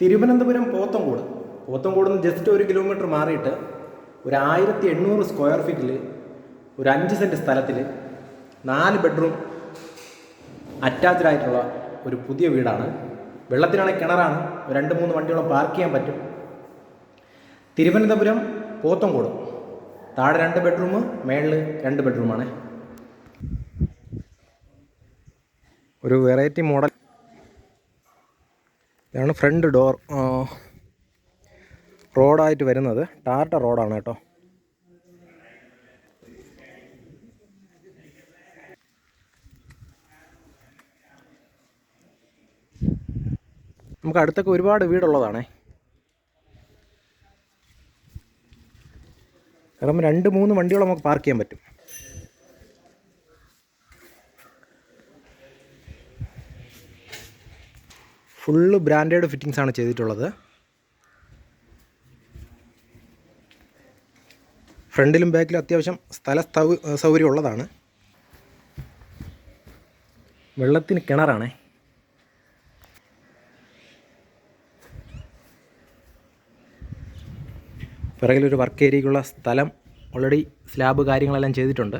തിരുവനന്തപുരം പോത്തങ്കോട്. പോത്തങ്കോട് നിന്ന് ജസ്റ്റ് ഒരു കിലോമീറ്റർ മാറിയിട്ട് ഒരു ആയിരത്തി എണ്ണൂറ് സ്ക്വയർ ഫീറ്റിൽ ഒരു അഞ്ച് സെന്റ് സ്ഥലത്തിൽ നാല് ബെഡ്റൂം അറ്റാച്ച്ഡ് ആയിട്ടുള്ള ഒരു പുതിയ വീടാണ്. വെള്ളത്തിനാണെങ്കിൽ കിണറാണ്. രണ്ട് മൂന്ന് വണ്ടിയോളം പാർക്ക് ചെയ്യാൻ പറ്റും. തിരുവനന്തപുരം പോത്തങ്കോട്. താഴെ രണ്ട് ബെഡ്റൂം മേളിൽ രണ്ട് ബെഡ്റൂമാണ് ഒരു വെറൈറ്റി മോഡൽ ഇതാണ് ഫ്രണ്ട് ഡോർ. റോഡായിട്ട് വരുന്നത്. ടാർട്ട റോഡാണ് കേട്ടോ. നമുക്ക് അടുത്തൊക്കെ ഒരുപാട് വീടുള്ളതാണേ. കാരണം രണ്ട് മൂന്ന് വണ്ടികൾ നമുക്ക് പാർക്ക് ചെയ്യാൻ പറ്റും. ഫുള്ള് ബ്രാൻഡഡ് ഫിറ്റിങ്സ് ആണ് ചെയ്തിട്ടുള്ളത്. ഫ്രണ്ടിലും ബാക്കിലും അത്യാവശ്യം സ്ഥല സ്ഥൗ- സൗകര്യം ഉള്ളതാണ് വെള്ളത്തിന് കിണറാണേ. പിറകിലൊരു വർക്ക് ഏരിയയ്ക്കുള്ള സ്ഥലം ഓൾറെഡി സ്ലാബ് കാര്യങ്ങളെല്ലാം ചെയ്തിട്ടുണ്ട്.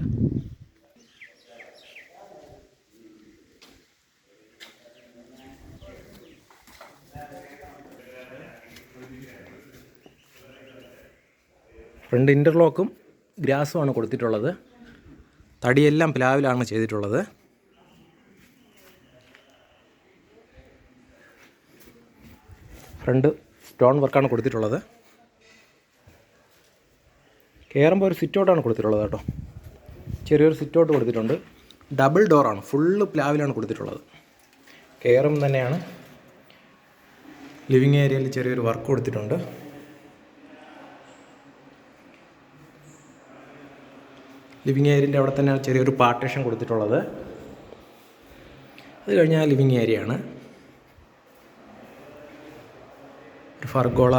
ഫ്രണ്ട് ഇന്റർലോക്കും ഗ്രാസുമാണ് കൊടുത്തിട്ടുള്ളത്. തടിയെല്ലാം പ്ലാവിലാണ് ചെയ്തിട്ടുള്ളത്. ഫ്രണ്ട് സ്റ്റോൺ വർക്കാണ് കൊടുത്തിട്ടുള്ളത്. കയറുമ്പോൾ ഒരു സിറ്റൗട്ടാണ് കൊടുത്തിട്ടുള്ളത് കേട്ടോ. ചെറിയൊരു സിറ്റൗട്ട് കൊടുത്തിട്ടുണ്ട്. ഡബിൾ ഡോറാണ് ഫുള്ള് പ്ലാവിലാണ് കൊടുത്തിട്ടുള്ളത്. കയറും തന്നെയാണ്. ലിവിങ് ഏരിയയിൽ ചെറിയൊരു വർക്ക് കൊടുത്തിട്ടുണ്ട്. ലിവിങ് ഏരിയന്റെ അവിടെ തന്നെ ചെറിയൊരു പാർട്ടീഷൻ കൊടുത്തിട്ടുള്ളത്. അത് കഴിഞ്ഞാൽ ലിവിങ് ഏരിയ ആണ് ഒരു ഫർഗോള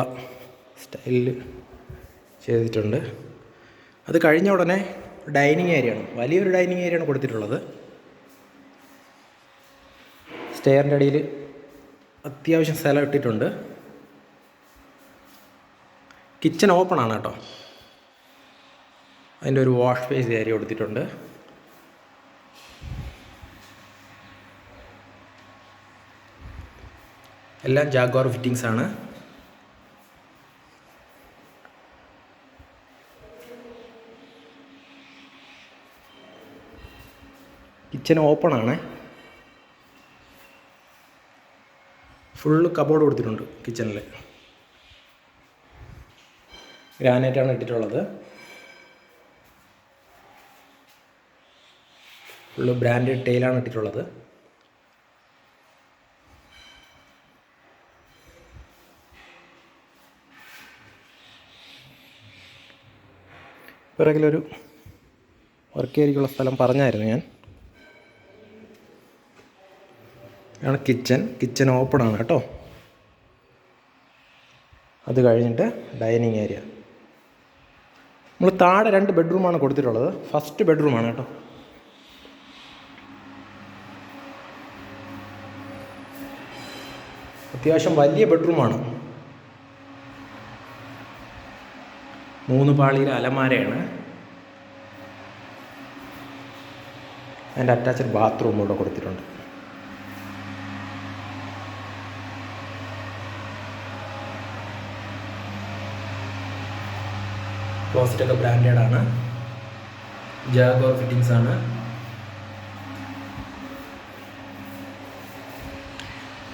സ്റ്റൈലിൽ ചെയ്തിട്ടുണ്ട്. അത് കഴിഞ്ഞ ഉടനെ ഡൈനിങ് ഏരിയ ആണ് വലിയൊരു ഡൈനിങ് ഏരിയ ആണ് കൊടുത്തിട്ടുള്ളത്. സ്റ്റെയറിന്റെ അടിയിൽ അത്യാവശ്യം സ്ഥലം ഇട്ടിട്ടുണ്ട്. കിച്ചൺ ഓപ്പൺ ആണ് കേട്ടോ. അതിന്റെ ഒരു വാഷ് ഫേസ് ഏരിയ കൊടുത്തിട്ടുണ്ട്. എല്ലാം ജാഗ്വാർ ഫിറ്റിങ്സ് ആണ്. കിച്ചൺ ഓപ്പൺ ആണ്. ഫുള്ള് കബോർഡ് കൊടുത്തിട്ടുണ്ട് കിച്ചണിൽ ഗ്രാനൈറ്റാണ് ഇട്ടിട്ടുള്ളത്. ഫുള്ള് ബ്രാൻഡഡ് ടൈലാണ് ഇട്ടിട്ടുള്ളത്. പിറകിലൊരു വർക്ക് ഏരിയക്കുള്ള സ്ഥലം പറഞ്ഞായിരുന്നു ഞാൻ. ആണ് കിച്ചൺ കിച്ചൺ ആണ് കേട്ടോ. അത് കഴിഞ്ഞിട്ട് ഡൈനിങ് ഏരിയ നമ്മൾ താഴെ രണ്ട് ബെഡ്റൂമാണ് കൊടുത്തിട്ടുള്ളത്. ഫസ്റ്റ് ബെഡ്റൂമാണ് കേട്ടോ. അത്യാവശ്യം വലിയ ബെഡ്റൂമാണ് മൂന്ന് പാളിയിലെ അലമാരയാണ്. അതിന്റെ അറ്റാച്ച്ഡ് ബാത്റൂം ഇവിടെ കൊടുത്തിട്ടുണ്ട്. ക്ലോസറ്റൊക്കെ ബ്രാൻഡഡ് ആണ്. ജാഗോർ ഫിറ്റിങ്സ് ആണ്.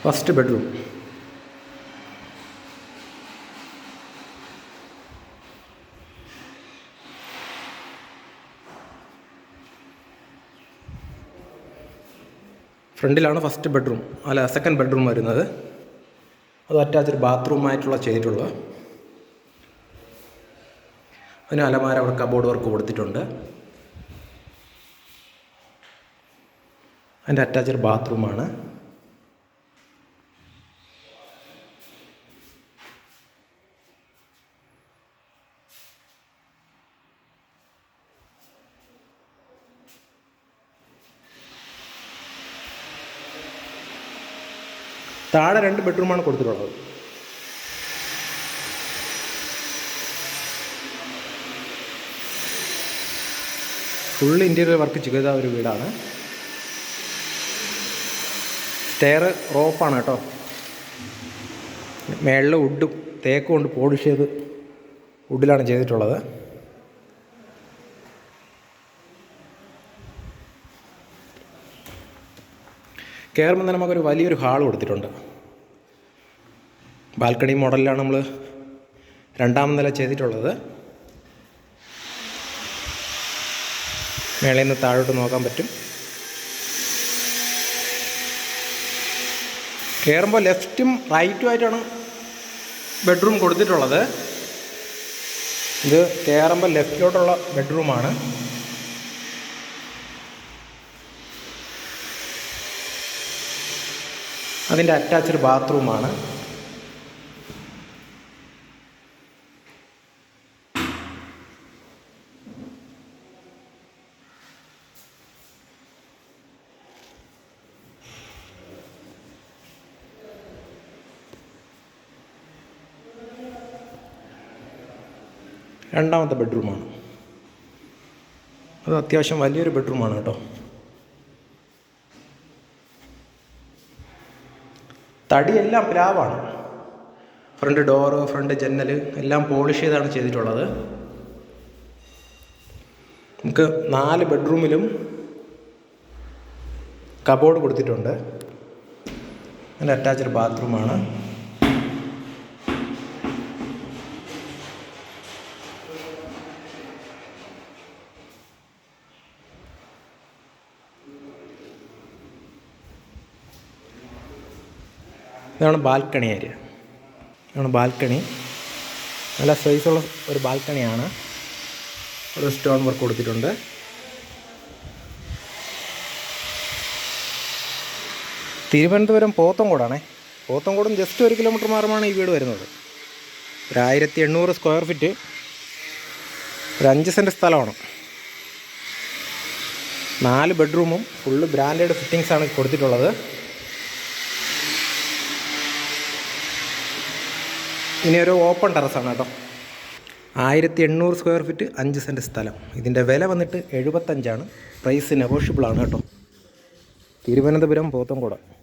ഫസ്റ്റ് ബെഡ്റൂം ഫ്രണ്ടിലാണ് ഫസ്റ്റ് ബെഡ്റൂം അല്ല സെക്കൻഡ് ബെഡ്റൂം വരുന്നത്. അത് അറ്റാച്ച്ഡ് ബാത്റൂമായിട്ടുള്ള ചെയ്തിട്ടുള്ളത്. അതിന് അലമാര അവിടെ കബോർഡ് വർക്ക് കൊടുത്തിട്ടുണ്ട്. അതിന്റെ അറ്റാച്ച്ഡ് ബാത്റൂമാണ് താഴെ രണ്ട് ബെഡ്റൂമാണ് കൊടുത്തിട്ടുള്ളത്. ഫുൾ ഇന്റീരിയർ വർക്ക് ചെയ്ത ഒരു വീടാണ്. സ്റ്റെയർ റോപ്പാണ് കേട്ടോ. മേളിൽ വുഡും തേക്ക് കൊണ്ട് പോളിഷ് ചെയ്ത് വുഡിലാണ് ചെയ്തിട്ടുള്ളത്. കയറുമ്പോൾ തന്നെ നമുക്കൊരു വലിയൊരു ഹാൾ കൊടുത്തിട്ടുണ്ട്. ബാൽക്കണി മോഡലിലാണ് നമ്മൾ രണ്ടാം നില ചെയ്തിട്ടുള്ളത്. മേളയിൽ നിന്ന് താഴോട്ട് നോക്കാൻ പറ്റും. കയറുമ്പോൾ ലെഫ്റ്റും റൈറ്റും ആയിട്ടാണ് ബെഡ്റൂം കൊടുത്തിട്ടുള്ളത്. ഇത് കയറുമ്പോൾ ലെഫ്റ്റിലോട്ടുള്ള ബെഡ്റൂമാണ്. അതിന്റെ അറ്റാച്ച്ഡ് ബാത്റൂമാണ് രണ്ടാമത്തെ ബെഡ്റൂമാണ് അത് അത്യാവശ്യം വലിയൊരു ബെഡ്റൂമാണ് കേട്ടോ. തടിയെല്ലാം പ്ലാവാണ് ഫ്രണ്ട് ഡോറ് ഫ്രണ്ട് ജന്നൽ എല്ലാം പോളിഷ് ചെയ്താണ് ചെയ്തിട്ടുള്ളത്. നമുക്ക് നാല് ബെഡ്റൂമിലും കബോർഡ് കൊടുത്തിട്ടുണ്ട്. അതിന്റെ അറ്റാച്ച്ഡ് ബാത്റൂമാണ്. ഇതാണ് ബാൽക്കണി ഏരിയ. ഇതാണ് ബാൽക്കണി. നല്ല സൈസുള്ള ഒരു ബാൽക്കണിയാണ്. ഒരു സ്റ്റോൺ വർക്ക് കൊടുത്തിട്ടുണ്ട്. തിരുവനന്തപുരം പോത്തങ്കോടാണേ പോത്തങ്കോടും ജസ്റ്റ് ഒരു കിലോമീറ്റർ മാറുമാണ് ഈ വീട് വരുന്നത്. ഒരു ആയിരത്തി എണ്ണൂറ് സ്ക്വയർ ഫീറ്റ് ഒരു അഞ്ച് സെന്റ് സ്ഥലമാണ്. നാല് ബെഡ്റൂമും ഫുള്ള് ബ്രാൻഡഡ് ഫിറ്റിങ്സാണ് കൊടുത്തിട്ടുള്ളത്. ഇനി ഒരു ഓപ്പൺ ടെറസാണ് കേട്ടോ. ആയിരത്തി എണ്ണൂറ് സ്ക്വയർ ഫീറ്റ് അഞ്ച് സെന്റ് സ്ഥലം. ഇതിന്റെ വില വന്നിട്ട് എഴുപത്തഞ്ചാണ്. പ്രൈസ് നെഗോഷ്യബിൾ ആണ് കേട്ടോ. തിരുവനന്തപുരം പോത്തൻകോട്.